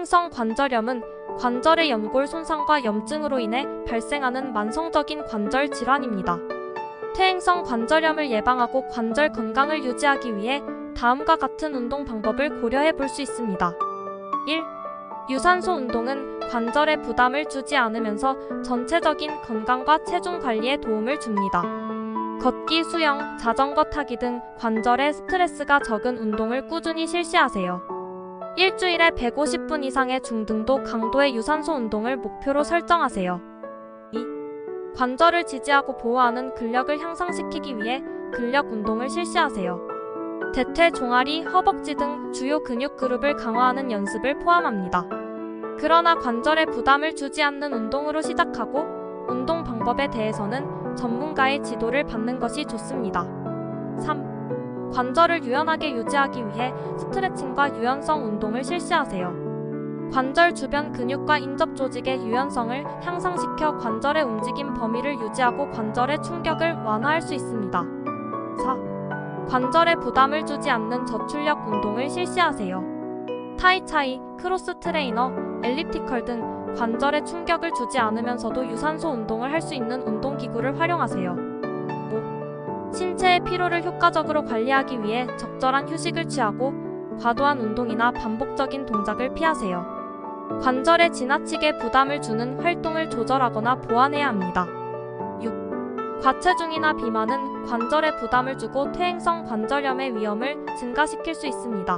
퇴행성 관절염은 관절의 연골 손상과 염증으로 인해 발생하는 만성적인 관절 질환입니다. 퇴행성 관절염을 예방하고 관절 건강을 유지하기 위해 다음과 같은 운동 방법을 고려해 볼 수 있습니다. 1. 유산소 운동은 관절에 부담을 주지 않으면서 전체적인 건강과 체중 관리에 도움을 줍니다. 걷기, 수영, 자전거 타기 등 관절에 스트레스가 적은 운동을 꾸준히 실시하세요. 일주일에 150분 이상의 중등도 강도의 유산소 운동을 목표로 설정하세요. 2. 관절을 지지하고 보호하는 근력을 향상시키기 위해 근력 운동을 실시하세요. 대퇴, 종아리, 허벅지 등 주요 근육 그룹을 강화하는 연습을 포함합니다. 그러나 관절에 부담을 주지 않는 운동으로 시작하고 운동 방법에 대해서는 전문가의 지도를 받는 것이 좋습니다. 3. 관절을 유연하게 유지하기 위해 스트레칭과 유연성 운동을 실시하세요. 관절 주변 근육과 인접 조직의 유연성을 향상시켜 관절의 움직임 범위를 유지하고 관절의 충격을 완화할 수 있습니다. 4. 관절에 부담을 주지 않는 저출력 운동을 실시하세요. 타이차이, 크로스 트레이너, 엘리프티컬 등 관절에 충격을 주지 않으면서도 유산소 운동을 할 수 있는 운동기구를 활용하세요. 5. 신체의 피로를 효과적으로 관리하기 위해 적절한 휴식을 취하고 과도한 운동이나 반복적인 동작을 피하세요. 관절에 지나치게 부담을 주는 활동을 조절하거나 보완해야 합니다. 6. 과체중이나 비만은 관절에 부담을 주고 퇴행성 관절염의 위험을 증가시킬 수 있습니다.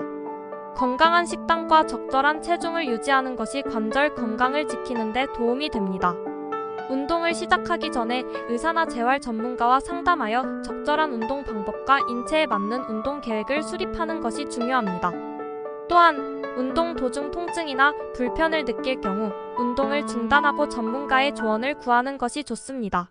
건강한 식단과 적절한 체중을 유지하는 것이 관절 건강을 지키는 데 도움이 됩니다. 운동을 시작하기 전에 의사나 재활 전문가와 상담하여 적절한 운동 방법과 인체에 맞는 운동 계획을 수립하는 것이 중요합니다. 또한 운동 도중 통증이나 불편을 느낄 경우 운동을 중단하고 전문가의 조언을 구하는 것이 좋습니다.